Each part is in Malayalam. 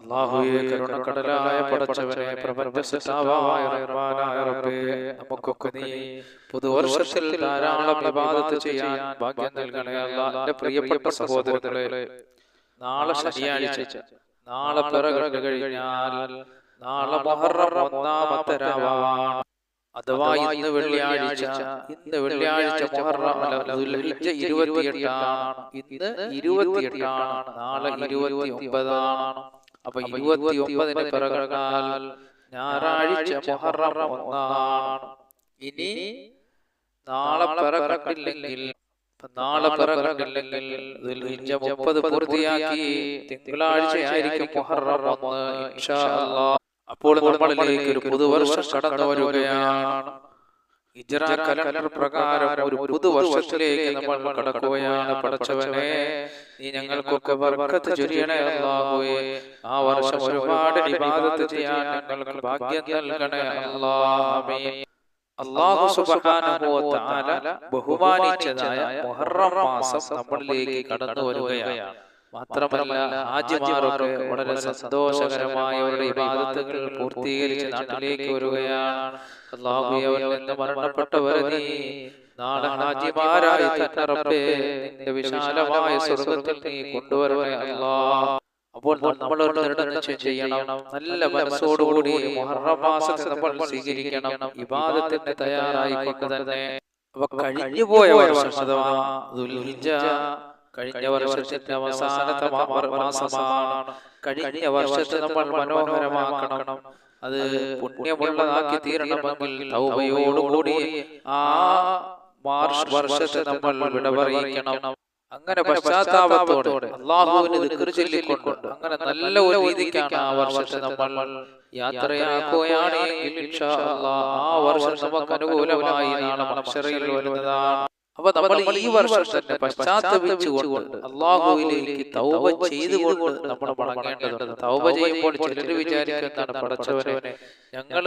അള്ളാഹുയെ കരുണക്കടലായ പടച്ചവനെ പ്രപഞ്ചസിതാവായ റഹ്മാനായ റബ്ബേ നമുക്കൊക്കെ നീ പുതുവർഷത്തിൽ ധാരാളം വിവാദത്ത് ചെയ്യാൻ ഭാഗ്യം നൽകണേ അല്ലാ എന്റെ പ്രിയപ്പെട്ട സഹോദരങ്ങളെ നാളെ ശനിയാഴ്ച നാളെ കഴിഞ്ഞാൽ നാളെ മുഹറം ഒന്നാമത്തെ രാവാണ്. അഥവാ ഇന്ന് വെള്ളിയാഴ്ച ഇന്ന് വെള്ളിയാഴ്ച മുഹറം അല്ല, ദുൽഹിജ്ജ ഇരുപത്തിയെട്ടാണ്. ഇന്ന് ഇരുപത്തിയെട്ടാണ്. നാളെ ഇരുപത്തി ഒമ്പതാണ് അപ്പൊ ഇരുപത്തി ഒമ്പതിന് പിറകാൽ ഞായറാഴ്ച മുഹറം ഒന്നാണ്. ഇനി നാളെ പിറകില്ലെങ്കിൽ നാളെ പിറകില്ലെങ്കിൽ മുപ്പത് പൂർത്തിയാക്കി തിങ്കളാഴ്ചയായിരിക്കും മുഹറം ഒന്ന് അപ്പോൾ നമ്മളിലേക്ക് ഒരു പുതുവർഷം കടന്നു വരികയാണ്. ഇജ്റ കലണ്ടർ പ്രകാരം ഒരു പുതുവർഷത്തിലേക്ക് നമ്മൾ കടക്കുകയാണ് പടച്ചവനെ നീ ഞങ്ങൾക്കൊക്കെ വർക്കത്ത് ചൊരിയണേ അല്ലാഹുവേ. ആ വർഷം ഒരുപാട് ഇബാദത്ത് ചെയ്യാൻ ഞങ്ങൾക്ക് ഭാഗ്യം നൽകണേ. അല്ലാഹ് അള്ളാഹു സുബ്ഹാനഹു വ തആല ബഹുമാനിച്ചതായ മുഹറം മാസം നമ്മളിലേക്ക് കടന്നു വരികയാണ് മാത്രമല്ല ആദ്യമാരൊക്കെ വളരെ സന്തോഷകരമായ അവരുടെ ഇബാദത്തുകൾ പൂർത്തീകരിച്ച് നാട്ടിലേക്ക് വരികയാണ്. നിന്ന് മരണപ്പെട്ടവരെ നീ നാളെ ഹാജിമാരായി തന്നെ റബ്ബേ നിന്റെ വിശാലമായ സ്വർഗത്തിൽ നീ കൊണ്ടുവരണേ അല്ലാ. അപ്പോൾ നമ്മൾ ചെയ്യണം. നല്ല മനസ്സോടുകൂടി നമ്മൾ സ്വീകരിക്കണം. ഇബാദത്തിന് തയ്യാറായിക്കൊണ്ട് തന്നെ. അവ കഴിഞ്ഞു പോയ വർഷം അഥവാ കഴിഞ്ഞ വർഷത്തിന്റെ അവസാനത്തെ മാസമാണ് കഴിഞ്ഞ വർഷത്തെ നമ്മൾ മനോഹരമാക്കണം. അത് പുണ്യമുള്ളതാക്കി തീരണമെങ്കിൽ തൗബയോടുകൂടി ആ മാർച്ച് വർഷത്തെ നമ്മൾ വിട പറയിക്കണം അങ്ങനെ പശ്ചാത്താപത്തോടെ അള്ളാഹുവിന് ചൊല്ലിക്കൊണ്ട് അങ്ങനെ നല്ല ഒരു രീതിക്കാണ് ആ വർഷത്തെ നമ്മൾ യാത്രയാക്കുകയാണെങ്കിൽ ആ വർഷം നമുക്ക് അനുകൂലമായി നാളെ മനുഷ്യരയിൽ വരുന്നതാണ്. അപ്പൊ നമ്മൾ ഈ വർഷം തന്നെ പശ്ചാത്തപിച്ചുകൊണ്ട് അള്ളാഹുവിലേക്ക് തൗബ ചെയ്തുകൊണ്ട് നമ്മൾ മടങ്ങേണ്ടതുണ്ട് തൗബ ചെയ്യുമ്പോൾ ചിലർ വിചാരിക്കുന്നതാണ് പടച്ചവനെ? ഞങ്ങൾ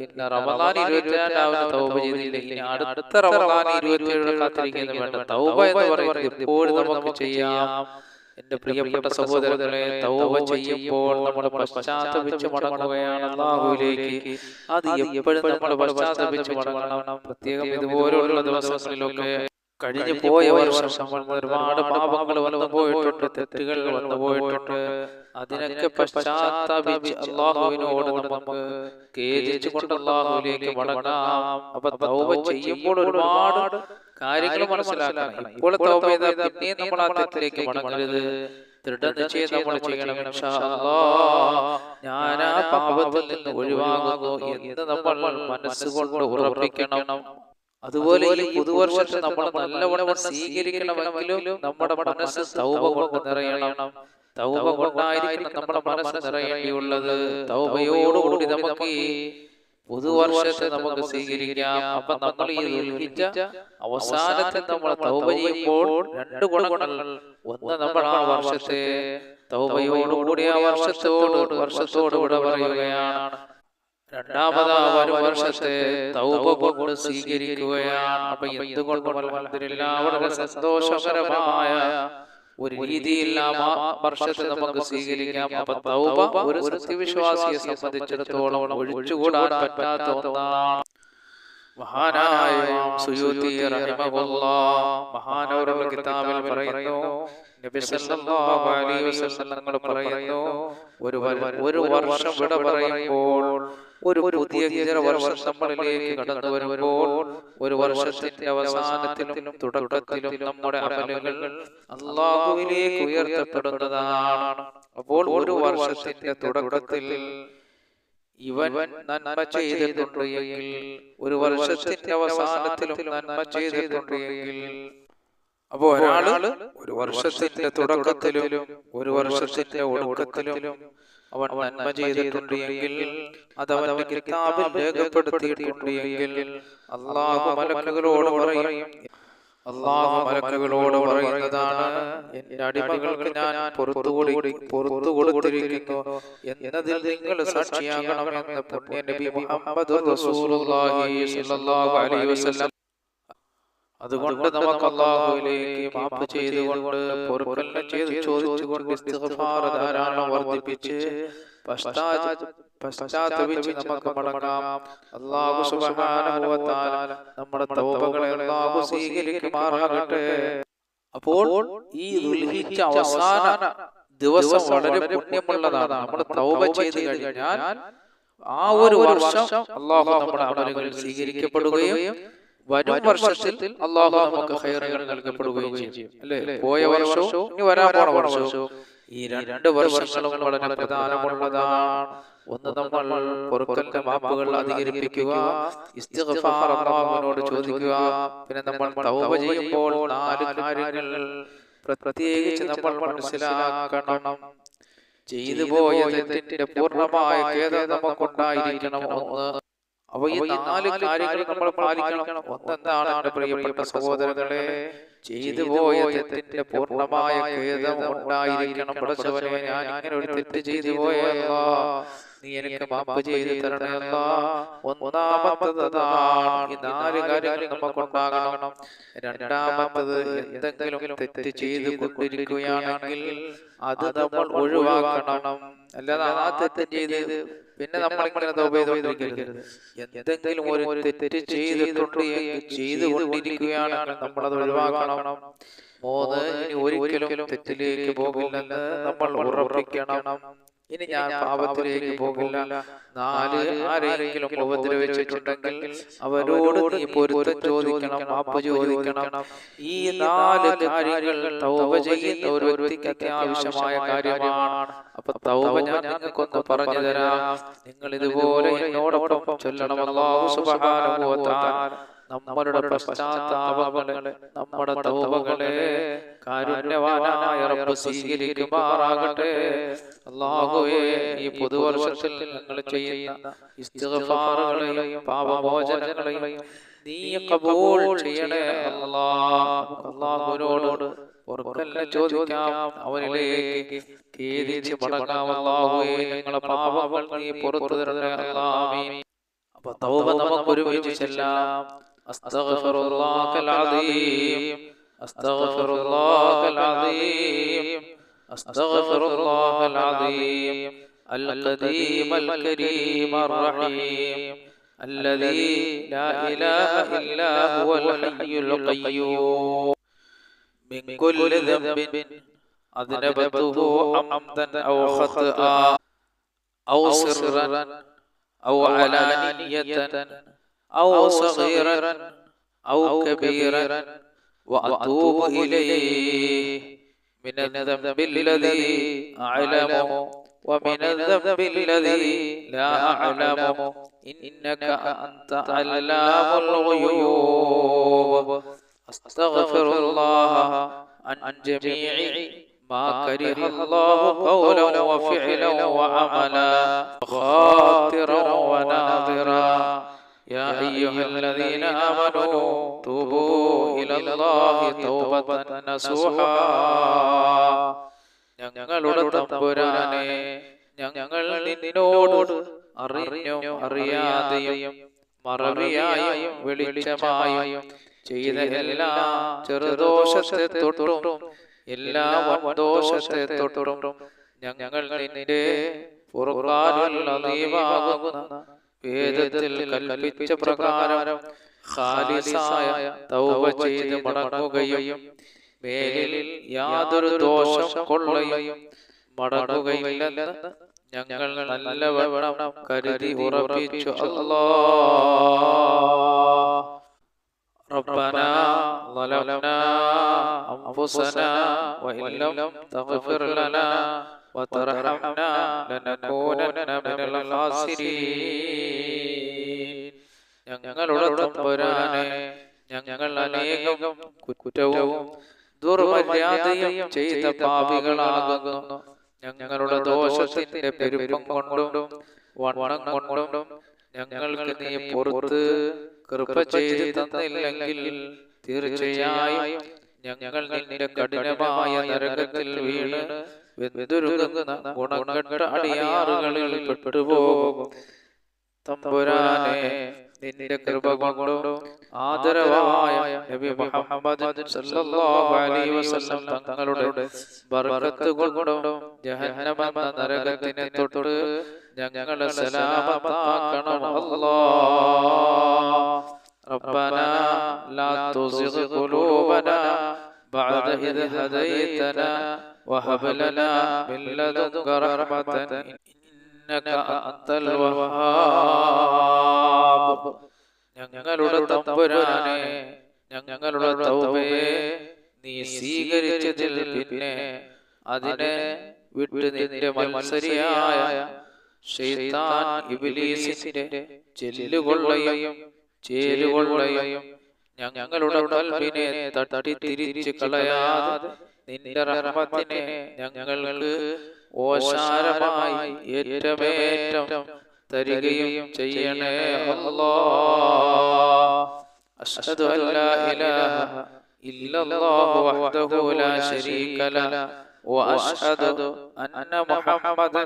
പിന്നെ റമദാൻ ഇരുപത്തിരണ്ടാവിന് തൗബ ചെയ്തില്ല ഇനി അടുത്ത റമദാൻ ഇരുപത്തിയേഴ് കാത്തിരിക്കുന്നത് വേണ്ട തൗബ എന്ന് പറയുന്നത് എപ്പോഴും നമുക്ക് ചെയ്യാം. എന്റെ പ്രിയപ്പെട്ട സഹോദരങ്ങളെ തൗബ ചെയ്യുമ്പോൾ നമ്മൾ പശ്ചാത്തപിച്ച് മടങ്ങുകയാണ് അള്ളാഹുവിലേക്ക്. അത് എപ്പോഴും നമ്മൾ പശ്ചാത്തപിച്ച് മടങ്ങണം. പ്രത്യേകം ഇതുപോലുള്ള ദിവസങ്ങളിലൊക്കെ കഴിഞ്ഞു പോയ വർഷം ഒരുപാട് പാപങ്ങൾ വന്നു പോയിട്ടുണ്ട് തെറ്റുകൾ വന്നു പോയിട്ടുണ്ട്. അതിനൊക്കെ പശ്ചാത്താപിച്ച് അള്ളാഹുവിനോട് നമുക്ക് ഖേദിച്ചു കൊണ്ട് അള്ളാഹുവിലേക്ക് മടങ്ങാം. അപ്പൊ തൗബ ചെയ്യുമ്പോൾ ഒരുപാട് കാര്യങ്ങൾ മനസ്സിലാക്കണം. ഇപ്പോൾ തൗബ ചെയ്താൽ പിന്നെയും നമ്മൾ അദ്ദേഹത്തിലേക്ക് മടങ്ങരുത്. ദൃഢനിശ്ചയം നമ്മൾ ചെയ്യണം. ഞാൻ ആ പാപത്തിൽ നിന്ന് ഒഴിവാകുന്നു എന്ന് നമ്മൾ മനസ്സുകൊണ്ട് ഉറപ്പിക്കണം. അതുപോലെ ഈ പുതുവർഷത്തെ നമ്മൾ നല്ലവണ്ണം സ്വീകരിക്കണമെങ്കിലും നമ്മുടെ മനസ്സ് കൊണ്ട് നിറയണം. തൗപ കൊണ്ടായിരിക്കണം നമ്മുടെ മനസ്സ് നിറയേണ്ടിയുള്ളത്. തൗപയോടുകൂടി നമുക്ക് പുതുവർഷത്തെ നമുക്ക് സ്വീകരിക്കാം. അപ്പൊ നമ്മൾ ഈ അവസാനത്തെ അവസാനത്തിൽ നമ്മൾ തൗബ ചെയ്യുമ്പോൾ രണ്ട് ഗുണഗുണങ്ങൾ ഒന്ന് നമ്മൾ ആ വർഷത്തെ തൗപയോടുകൂടി ആ വർഷത്തോട് വർഷത്തോടുകൂടെ പറയുകയാണ്. രണ്ടാമത് വരും വർഷത്തെ കൊണ്ട് സ്വീകരിക്കുകയാണ്. അപ്പൊ എന്തുകൊണ്ടും വളരെ സന്തോഷകരമായ ഒരു രീതിയിൽ ആ വർഷത്തെ നമുക്ക് സ്വീകരിക്കാം. അപ്പൊ തൗബ ഒരു സത്യവിശ്വാസിയെ സംബന്ധിച്ചിടത്തോളം ഒഴിച്ചുകൂടാൻ പറ്റാത്ത ഒന്നാണ്. മഹാനായ സുയൂത്തി മഹാനവരുടെ കിതാബിൽ പറയുന്നു നബി സല്ലല്ലാഹു അലൈഹി വസല്ലം തങ്ങൾ പറയുന്നു ഒരു ഒരു വർഷം വിട പറയുമ്പോൾ ഒരു പുതിയ ഹിജറ വർഷം നമ്മളിലേക്ക് കടന്നു വരുമ്പോൾ ഒരു വർഷത്തിന്റെ അവസാനത്തിലും തുടക്കത്തിലും നമ്മുടെ അമലുകൾ അള്ളാഹുവിലേക്ക് ഉയർത്തപ്പെടുന്നതാണ്. അപ്പോൾ ഒരു വർഷത്തിന്റെ തുടക്കത്തിൽ ഇവൻ നന്മ ചെയ്തിട്ടുണ്ട് എങ്കിൽ ഒരു വർഷത്തിന്റെ അവസാനത്തിലും നന്മ ചെയ്തിട്ടുണ്ട് എങ്കിൽ അപ്പോ ഒരാൾ ഒരു വർഷത്തിന്റെ തുടക്കത്തിലും ഒരു വർഷത്തിന്റെ ഒടുക്കത്തിലും അവൻ നന്മ ചെയ്തിട്ടുണ്ട് എങ്കിൽ അത് അവന്റെ കിതാബിൽ രേഖപ്പെടുത്തിയിട്ടുണ്ട് എങ്കിൽ അള്ളാഹു മലക്കുകളോട് പറയും. അള്ളാഹു മലക്കുകളോട് പറയുന്നതാണ് എന്റെ അടിമകൾക്ക് ഞാൻ പുറത്തു കൊടു പുറത്തു കൊടുത്തിരിക്കുന്നു. എന്നതിൽ നിങ്ങൾ സാക്ഷിയാകണമെന്ന് പുണ്യ നബി മുഹമ്മദ് റസൂലുള്ളാഹി സ്വല്ലല്ലാഹു അലൈഹി വസല്ലം അതുകൊണ്ട് നമുക്ക് അള്ളാഹുവിലേക്ക് മാപ്പ് ചെയ്തുകൊണ്ട് പൊറുക്കല്ല ചെയ്ത് ചോദിച്ചുകൊണ്ട് ഇസ്തിഗ്ഫാർ ധാരാളം വർദ്ധിപ്പിച്ച് പശ്ചാത്ത പശ്ചാത്തപിച്ച് നമുക്ക് മടങ്ങാം. അള്ളാഹു സുബ്ഹാനഹു വ തആല നമ്മുടെ തൗബകളെ അള്ളാഹു സ്വീകരിക്കുമാറാകട്ടെ. അപ്പോൾ ഈ ദുൽഹിജ്ജ അവസാന ദിവസം വളരെ പുണ്യമുള്ളതാണ്. നമ്മൾ തൗബ ചെയ്ത് കഴിഞ്ഞാൽ ആ ഒരു വർഷം അള്ളാഹു നമ്മുടെ അമലുകൾ സ്വീകരിക്കപ്പെടുകയും വരും വർഷത്തിൽ അള്ളാഹു നമുക്ക് ഹൈറുകൾ നൽകപ്പെടുകയും ചെയ്യും. അല്ലേ? പോയ വർഷവും ഇനി വരാൻ പോണ വർഷവും ഈ രണ്ട് വർഷങ്ങളും വളരെ പ്രധാനമുള്ളതാണ്. ഒന്ന് നമ്മൾ പൊറുക്കലിന്റെ മാപ്പുകൾ അധികരിപ്പിക്കുക അല്ലാഹുവിനോട് ചോദിക്കുക. പിന്നെ നമ്മൾ തൗബ ചെയ്യുമ്പോൾ നാല് കാര്യങ്ങൾ പ്രത്യേകിച്ച് നമ്മൾ മനസ്സിലാക്കണം. ചെയ്തു പോയ തെറ്റിന്റെ പൂർണമായ ഖേദം നമുക്കുണ്ടായിരിക്കണം. ഒന്ന് അപ്പൊ ഈ നാല് കാര്യങ്ങൾ നമ്മൾ പാലിക്കണം. ഒന്നെന്താണ് എന്റെ പ്രിയപ്പെട്ട സഹോദരങ്ങളെ? ചെയ്തു പോയ തെറ്റിന്റെ പൂർണമായ ഖേദം ഉണ്ടായിരിക്കണം. പഠിച്ചവനെ ഞാൻ ഇങ്ങനെ ഒരു തെറ്റ് ചെയ്തു പോയല്ല നീ എനിക്ക് മാപ്പ് ചെയ്തു തരണമല്ല ഒന്നാമത്തതാണ് ഈ നാല് കാര്യങ്ങൾ നമുക്കുണ്ടാകണം രണ്ടാമത്തത് എന്തെങ്കിലും തെറ്റ് ചെയ്തു കൊണ്ടിരിക്കുകയാണെങ്കിൽ അത് നമ്മൾ ഒഴിവാക്കണം. അല്ലാതെ ആ തെറ്റ് ചെയ്ത് പിന്നെ നമ്മൾ ഇങ്ങനെ തൗബ എന്തെങ്കിലും ഒരു തെറ്റ് ചെയ്തിട്ടുണ്ട് ചെയ്തുകൊണ്ടിരിക്കുകയാണ് അത് ഒഴിവാക്കണം. മൂന്ന് ഒരിക്കലും തെറ്റിലേക്ക് പോകില്ലെന്ന് നമ്മൾ ഉറപ്പിക്കണം. ഇനി ഞാൻ പാപത്തിലേക്ക് പോകില്ല. നാല് ആരെങ്കിലും ഉപദ്രവിച്ചിട്ടുണ്ടെങ്കിൽ അവരോട് നീ പൊരുത്തം ചോദിക്കണം മാപ്പ് ചോദിക്കണം ഈ നാല് കാര്യങ്ങൾ തൗബ ചെയ്യുന്ന ഒരു വ്യക്തിക്ക് അത്യാവശ്യമായ കാര്യമാണ്. അപ്പൊ തൗബ ഞാൻ നിങ്ങൾക്കൊന്ന് പറഞ്ഞു തരാം നിങ്ങൾ ഇതുപോലെ എന്നോടൊപ്പം ചൊല്ലണം. അല്ലാഹു സുബ്ഹാനഹു വ തആല. നമ്മളുടെ പശ്ചാത്താപങ്ങളെ നമ്മുടെ തൗബകളെ കാരുണ്യവാനായ റബ്ബ് സ്വീകരിക്കുമാറാകട്ടെ. അല്ലാഹുവേ ഈ പുതുവർഷത്തിൽ ഞങ്ങൾ ചെയ്യുന്ന ഇസ്തിഗ്ഫാറുകളെയും പാപമോചനങ്ങളെയും നീ കബൂൾ ചെയ്യണേ അല്ലാഹ് അല്ലാഹുവിനോട് ചോദിക്കാം. അവനിലേക്ക് മടങ്ങാം. അല്ലാഹുവേ ഞങ്ങളെ പാപങ്ങൾ നീ പുറത്തു തരണേ. അപ്പൊ തൗബ നമുക്ക് ഒരുമിച്ച് ചെല്ലാം. أستغفر الله العظيم. أستغفر الله العظيم. أستغفر الله العظيم. القديم الكريم الرحيم. الذي لا إله إلا هو الحي القيوم. من كل ذنب أذنبته عمدا أو خطأ أو سرا أو علانية. أو صغيرا أو كبيرا وأتوب إليه. من الذنب الذي أعلم ومن الذنب الذي لا أعلم إنك أنت علام الغيوب. أستغفر الله عن جميع ما كره الله قولا وفعلا وعملا. خاطرا الذين آمنوا توبوا إلى الله توبة نصوحا ഞങ്ങളുടെ തമ്പുരാനെ ഞങ്ങൾ നിന്നോട് അറിഞ്ഞും അറിയാതെയും മറവിയായും വെളിച്ചമായും ചെയ്ത എല്ലാ ചെറുദോഷത്തെ തൊട്ടും എല്ലാ വൻദോഷത്തെ തൊട്ടും ഞങ്ങൾ നിന്റെ പുറക്കാനുള്ള നീവാകുന്ന വേദത്തിൽ കൽപ്പിച്ച പ്രകാരം ഖാലിസായ തൗബ ചെയ്ത് മടങ്ങുകയും മേലിൽ യാതൊരു ദോഷം കൊള്ളുകയും മടങ്ങുകയില്ലെന്ന് ഞങ്ങൾ നല്ലവണ്ണം കരുതി ഉറപ്പിച്ചു അല്ലാ ربنا ظلمنا أنفسنا وإن لم تغفر لنا وترحمنا لنكونن من الخاسرين ഞങ്ങളുടെ തമ്പുരാനെ ഞങ്ങൾ അനേകം കുറ്റവും ദുർമര്യാദയും ചെയ്ത പാപികളാകുന്നു ഞങ്ങളുടെ ദോഷത്തിന്റെ പെരുപ്പം കൊണ്ടും വണ്ണം കൊണ്ടും ഞങ്ങൾക്ക് നീ പുറത്ത് കൃപ ചെയ്ത് തന്നില്ലെങ്കിൽ തീർച്ചയായും ഞങ്ങൾ നിന്റെ കഠിനമായ നരകത്തിൽ വീണ് വെന്തുരുകുന്ന ഗുണകെട്ട അടിയാറുകളിൽ പെട്ടുപോകും തമ്പുരാനെ നിന്റെ കൃപ കൊണ്ടും ആദരവായ നബി മുഹമ്മദ് സല്ലല്ലാഹു അലൈഹി വസല്ലം തങ്ങളുടെ ബർക്കത്ത് കൊണ്ടും ജഹന്നമെന്ന നരകത്തിനെ തൊട്ട് ഞങ്ങളെ സലാമത്താക്കണം അല്ലാഹ് ربنا لا تزغ قلوبنا بعد إذ هديتنا وهب لنا من لدنك رحمة إنك أنت الوهاب ഞങ്ങളുടെ തമ്പുരാനെ ഞങ്ങളുടെ തൗബയെ നീ സ്വീകരിച്ചതിൽ പിന്നെ അതിനെ വിട്ട് നിന്റെ മത്സരിയായ ശൈത്താൻ ഇബ്ലീസിന്റെ ചെല്ലുകൊള്ളയും ചേലുകൊള്ളയും ഞങ്ങളുടെ കൽബിനെ തട്ടി തിരിച്ച് കളയാതെ നിന്റെ റഹ്മത്തിനെ ഞങ്ങൾക്ക് ഓശാരമായി ഏറ്റമേറ്റം തരികയും ചെയ്യണേ അല്ലാ അഷ്ഹദു അൻ ലാ ഇലാഹ ഇല്ലല്ലാഹു വഹ്ദഹു ലാ ശരീക ലഹ وأشهد أن محمدا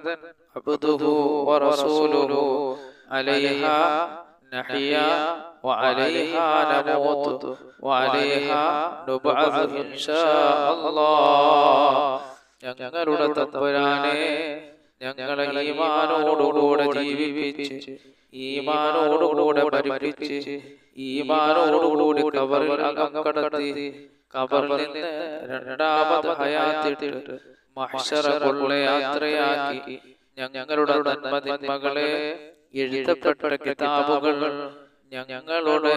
عبده ورسوله عليها نحيا وعليها نموت وعليها نبعث إن شاء الله ഞങ്ങളുടെ തമ്പുരാനെ ഞങ്ങളെ ഈമാനോടുകൂടെ ജീവിപ്പിച്ച് ഈമാനോടുകൂടെ പരിപ്പിച്ച് ഈമാനോടുകൂടി കബറിൽ അകം കടത്തി കബറിൽ നിന്ന് രണ്ടാമത് ഹയാത്തിട്ട് മഹ്ശറ കൊള്ള യാത്രയാക്കി ഞങ്ങളുടെ നന്മതിന്മകളെ എഴുതപ്പെട്ട കിതാബുകൾ ഞങ്ങളോട്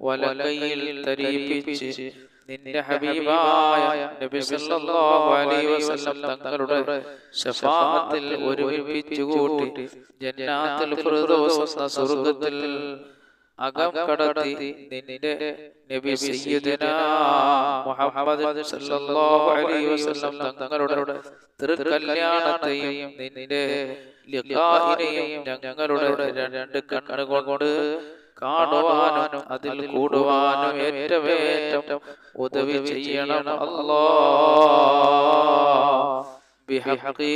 വലകയിൽ തരിപ്പിച്ച് നിന്റെ ഹബീബായ നബി സല്ലല്ലാഹു അലൈഹി വസല്ലം തങ്ങളുടെ ശഫാഅത്തിൽ ഒരുമിപ്പിച്ചു കൂട്ടി ജന്നാത്തുൽ ഫിർദൗസ് സ്വർഗത്തിൽ അകം കടത്തി നിന്റെ നബി സയ്യിദന മുഹമ്മദ് സല്ലല്ലാഹു അലൈഹി വസല്ലം തങ്ങളുടെ തൃക്കല്യാണത്തെയും നിന്റെ ലിഖാഇനെയും ഞങ്ങളുടെ രണ്ട് കണ്ണുകൊണ്ട് കാണുവാനും അതിൽ കൂടുവാനും ഏറ്റവേറ്റം ഉദവി ചെയ്യണം അല്ലാ. ബിഹഖി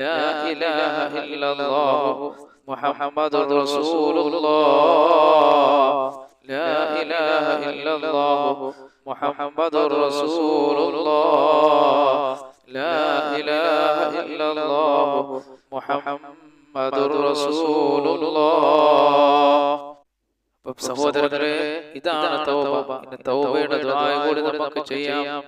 ലാ ഇലാഹ ഇല്ലല്ലാഹു. محمد رسول الله لا إله إلا الله محمد رسول الله لا إله إلا الله محمد رسول الله സഹോദരങ്ങളെ ഇതാണ് തൗബ ഇന്ന് തൗബയുടെ ദുആ കൂടി നമുക്ക് ചെയ്യാം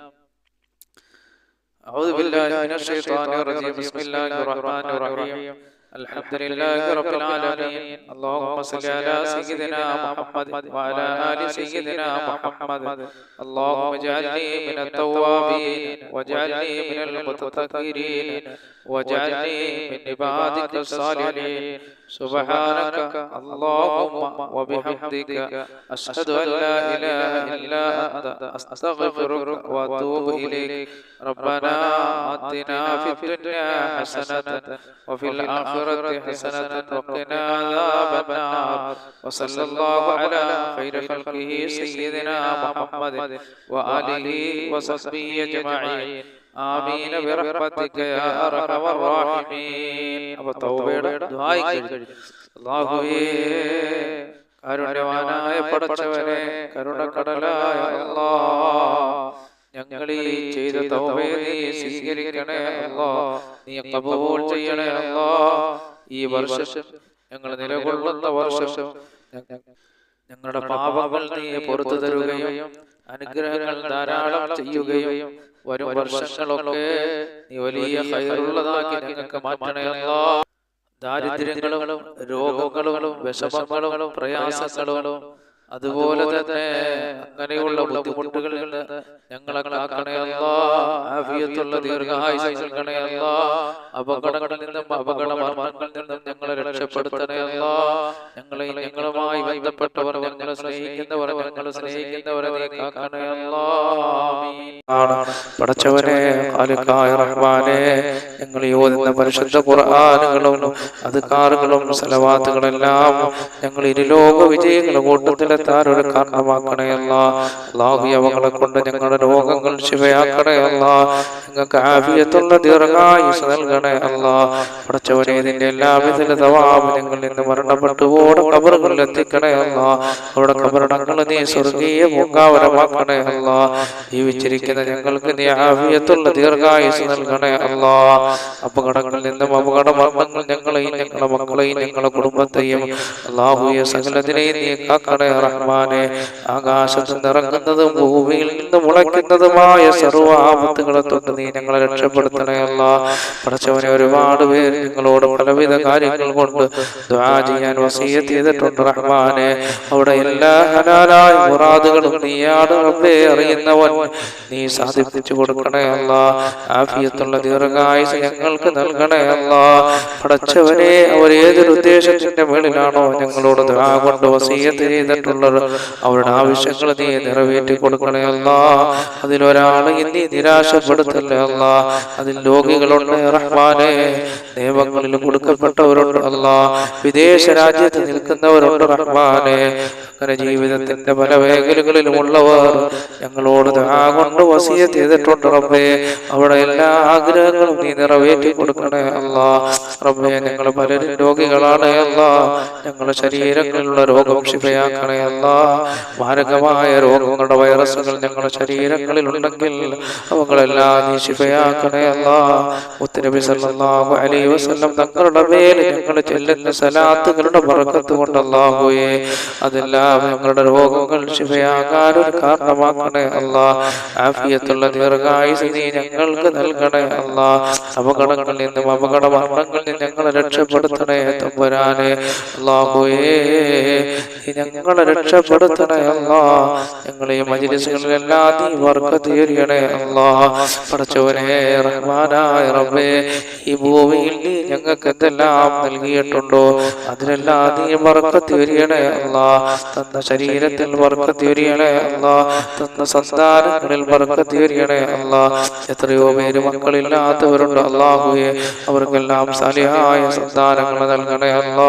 أعوذ بالله من الشيطان الرجيم بسم الله الرحمن الرحيم الحمد لله رب العالمين اللهم صل على سيدنا محمد وعلى آل سيدنا محمد اللهم اجعلني من التوابين واجعلني من المتطهرين واجعلني من عبادك الصالحين. سبحانك اللهم وبحمدك أشهد أن لا إله إلا أنت. أستغفرك وأتوب إليك. ربنا آتنا في الدنيا حسنة وفي الآخرة حسنة وقنا عذاب النار. وصلى الله على خير خلقه سيدنا محمد وآله وصحبه أجمعين. ആമീന ബിറഹ്മതിക യാ റഹീമീൻ അപ്പോൾ തൗബയുടെ ദുആയി കഴിഞ്ഞു. അല്ലാഹുവേ കരുണവാനായ പടച്ചവനെ കരുണക്കടലായ അല്ലാഹ് ഞങ്ങൾ ഈ ചെയ്ത തൗബയെ നീ സ്വീകരിക്കണേ അല്ലാഹ് നീ ഖബൂൽ ചെയ്യണേ അല്ലാഹ് ഈ വർഷം ഞങ്ങൾ നിലകൊള്ളുന്ന വർഷം ഞങ്ങളുടെ പാപങ്ങൾ നീ പുറത്തു തരുകയും അനുഗ്രഹങ്ങൾ ധാരാളം ചെയ്യുകയും വരും വർഷങ്ങളൊക്കെ നീ വലിയ ഹൈറുള്ളതാക്കി ഞങ്ങൾക്ക് മാറ്റണയല്ലോ. ദാരിദ്ര്യങ്ങളും രോഗങ്ങളും വിഷമങ്ങളും പ്രയാസങ്ങളും അതുപോലെ തന്നെ അങ്ങനെയുള്ള ബുദ്ധിമുട്ടുകൾ ഞങ്ങളെ ദീർഘായുസ് നൽകണയല്ല അപകടങ്ങളിൽ നിന്നും അപകട മരണങ്ങളിൽ നിന്നും ഞങ്ങളെ രക്ഷപ്പെടുത്തണയല്ല ഞങ്ങളെ ഞങ്ങളുമായി ബന്ധപ്പെട്ടവർ ഞങ്ങളെ സ്നേഹിക്കുന്നവർ ഞങ്ങളെ സ്നേഹിക്കുന്നവരെ പടച്ചവനെ റഹ്മാനെ ഞങ്ങൾ ഓതുന്ന പരിശുദ്ധ ഖുർആനുകളും അധികാറുകളും സലവാത്തുകളെല്ലാം ഞങ്ങൾ ഇരുലോക വിജയങ്ങളുടെ കൂട്ടത്തിലെ ഒരു കാരണമാക്കണയല്ല അള്ളാഹു കൊണ്ട് ഞങ്ങളുടെ രോഗങ്ങൾ ശിവയാക്കണയല്ല. ഞങ്ങൾക്ക് ആഫിയത്തുള്ള ദീർഘായുസ് നൽകണയല്ല. പഠിച്ചവരെ ഇതിന്റെ ഇതിന്റെ എല്ലാവിധ ഞങ്ങൾ നിന്ന് മരണപ്പെട്ടു ഓടെ കബറുകളിൽ എത്തിക്കണയല്ല. അവിടെ കബറടങ്ങൾ നീ സ്വർഗീയ പൂങ്കാവരമാക്കണയല്ല ജീവിച്ചിരിക്കുന്ന ഞങ്ങൾക്ക് നീ ആഫിയത്തുള്ള ദീർഘായുസ് നൽകണയല്ല. അപകടങ്ങളിൽ നിന്നും അപകട മരണങ്ങൾ ഞങ്ങളെയും ഞങ്ങളുടെ മക്കളെയും ഞങ്ങളുടെ കുടുംബത്തെയും അള്ളാഹുയെ സകലത്തിനെയും നീ കാക്കണേ റഹ്മാനെ ആകാശത്ത് നിറങ്ങുന്നതും ഭൂമിയിൽ നിന്ന് മുളയ്ക്കുന്നതുമായ സർവ ആപത്തുകളെ തൊട്ട് നീ ഞങ്ങളെ രക്ഷപ്പെടുത്തണേ അല്ല. പഠിച്ചവനെ ഒരുപാട് പേര് നിങ്ങളോട് പലവിധ കാര്യങ്ങൾ കൊണ്ട് ചെയ്യാൻ വസീയ ചെയ്തിട്ടുണ്ട് റഹ്മാനെ. അവിടെ എല്ലാ ഹലാലായ മുറാദുകളും നീയാണ് റബ്ബേ അറിയുന്നവൻ നീ സാധിപ്പിച്ചു കൊടുക്കണേ അല്ല. ആഫിയത്തുള്ള ദീർഘായുസ് ഞങ്ങൾക്ക് നൽകണേ പഠിച്ചവനെ അവർ ഏതൊരു ഉദ്ദേശത്തിന്റെ മേളിലാണോ ഞങ്ങളോട് ദ്വാ കൊണ്ട് വസീയത്ത് ചെയ്തിട്ടുള്ളത് അവരുടെ ആവശ്യങ്ങൾ നീ നിറവേറ്റി കൊടുക്കണേ അല്ല. അതിലൊരാളെ നീ നിരാശപ്പെടുത്തല്ലേ അല്ല. അതിൽ രോഗികളുണ്ട് റഹ്മാനെ. നിയമങ്ങളിൽ കൊടുക്കപ്പെട്ടവരുണ്ട് അല്ല. വിദേശ രാജ്യത്ത് നിൽക്കുന്നവരുണ്ട് റഹ്മാനെ. അങ്ങനെ ജീവിതത്തിന്റെ പല മേഖലകളിലും ഉള്ളവർ ഞങ്ങളോട് കൊണ്ട് വസീയ ചെയ്തിട്ടുണ്ട് റബ്ബേ. അവിടെ എല്ലാ ആഗ്രഹങ്ങളും നീ നിറവേറ്റി കൊടുക്കണേ അല്ല. റബ്ബേ ഞങ്ങൾ പലരും രോഗികളാണ് അല്ല. ഞങ്ങളുടെ ശരീരങ്ങളിലുള്ള രോഗം ക്ഷിപയാക്കണയല്ല അല്ല മാരകമായ രോഗങ്ങളുടെ വൈറസുകൾ ഞങ്ങളുടെ ശരീരങ്ങളിൽ ഉണ്ടെങ്കിൽ അവകളെല്ലാം നീ ശിവയാക്കണേ അല്ല മുത്തനബി സല്ലല്ലാഹു അലൈഹി വസല്ലം തങ്ങളുടെ മേൽ ഞങ്ങൾ ചെല്ലുന്ന സലാത്തുകളുടെ ബർക്കത്ത് കൊണ്ട് അല്ലാഹുവേ അതെല്ലാം ഞങ്ങളുടെ രോഗങ്ങൾ ശിഫയാകാൻ ഒരു കാരണമാക്കണേ അല്ല. ആഫിയത്തുള്ള ദീർഘായുസ് നീ ഞങ്ങൾക്ക് നൽകണേ അല്ല. അപകടങ്ങളിൽ നിന്നും അപകട മരണങ്ങളിൽ ഞങ്ങളെ രക്ഷപ്പെടുത്തണേ തമ്പുരാനെ അല്ലാഹുവേ ഞങ്ങളെ രക്ഷപ്പെടുത്തണേ അല്ലാ. ഞങ്ങളെ മജിലിസുകളിലെല്ലാം നീ വർക്കത്ത് എറിയണേ അല്ലാ. പഠിച്ചവനെ റഹ്മാനായ റബ്ബേ ഈ ഭൂമിയിൽ നീ ഞങ്ങൾക്ക് എന്തെല്ലാം നൽകിയിട്ടുണ്ടോ? അതിനെല്ലാം നീ വർക്കത്ത് എറിയണേ അല്ലാ. തന്ന ശരീരത്തിൽ വർക്കത്ത് എറിയണേ അല്ലാ. തന്ന സന്താനങ്ങളിൽ വർക്കത്ത് എറിയണേ അല്ലാ. എത്രയോ പേര് മക്കളില്ലാത്തവരുണ്ട് അള്ളാഹുയെ അവർക്കെല്ലാം സാലിഹായ സന്താനങ്ങൾ നൽകണേ അല്ലാ.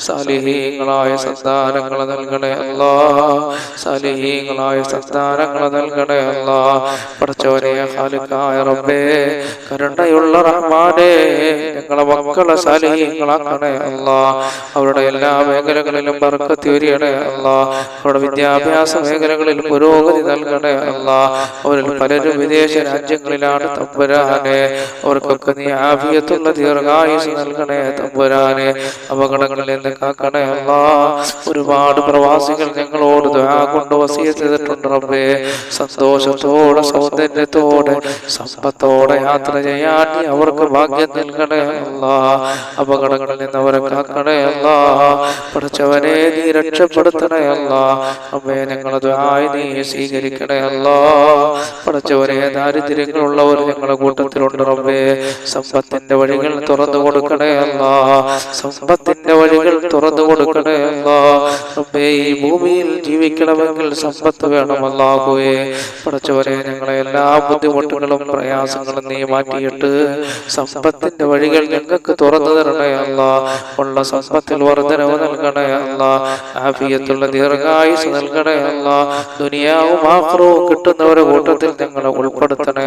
സാലിഹീങ്ങളായ സന്താനങ്ങൾ നൽകണേ അല്ലാ. സാലിഹീങ്ങളായ സന്താനങ്ങൾ നൽകണേ അല്ലാ. പടച്ചവനെ ഹാലുക്കായ റബ്ബേ കരുണയുള്ള റഹ്മാനെ ഞങ്ങളെ മക്കളെ സാലിഹീങ്ങളാക്കണേ അല്ലാ. അവരുടെ എല്ലാ മേഖലകളിലും ബർക്കത്ത് വരികണേ അല്ലാ. അവരുടെ വിദ്യാഭ്യാസ മേഖലകളിൽ പുരോഗതി നൽകണേ അല്ലാ. അവരിൽ പലരും വിദേശ രാജ്യങ്ങളിലാണ് തമ്പുരാനെ. അവർക്കൊക്കെ നീ ആഫിയത്തുള്ള ദീർഘായുസ് നൽകണേ തമ്പുരാനെ അപകടങ്ങളിൽ നിന്ന് കാക്കണേ അല്ല. ഒരുപാട് പ്രവാസികൾ ഞങ്ങളോട് കൊണ്ട് വസിയ ചെയ്തിട്ടുണ്ട് റബ്ബേ. സന്തോഷത്തോടെ സൗന്ദര്യത്തോടെ സമ്പത്തോടെ യാത്ര ചെയ്യാൻ അവർക്ക് ഭാഗ്യം നൽകണേ അല്ല. അപകടങ്ങളിൽ നിന്ന് അവരെ കാക്കണേ അല്ല. പഠിച്ചവനെ നീ രക്ഷപ്പെടുത്തണേ അല്ല. അമ്മേ ഞങ്ങളത് ആയി നീ സ്വീകരിക്കണേ അല്ല. പഠിച്ചവരെ ദാരിദ്ര്യങ്ങളുള്ളവർ ഞങ്ങളുടെ കൂട്ടത്തിലുണ്ട് റബ്ബേ. സമ്പത്തിന്റെ വഴികൾ തുറന്നു കൊടുക്കണേ അല്ല. സമ്പത്തിന്റെ വഴികൾ തുറന്നു കൊടുക്കണേ അല്ല. റബ്ബേ ഈ ഭൂമിയിൽ ജീവിക്കണമെങ്കിൽ സമ്പത്ത് വേണമല്ലാകുവേ പഠിച്ചവരെ ഞങ്ങളെ എല്ലാ ബുദ്ധിമുട്ടുകളും പ്രയാസങ്ങളും നീ മാറ്റിയിട്ട് സമ്പത്തിന്റെ വഴികൾ ഞങ്ങൾക്ക് തുറന്നു തരണേ അല്ല. ഉള്ള സമ്പത്തിൽ വർധനവ് നൽകണേ അല്ല. ആഫിയത്തുള്ള ദീർഘായുസ് നൽകണേ അല്ല. ദുനിയാവും ആക്രവും കിട്ടുന്നവരുടെ കൂട്ടത്തിൽ ഞങ്ങളെ ഉൾപ്പെടുത്തണേ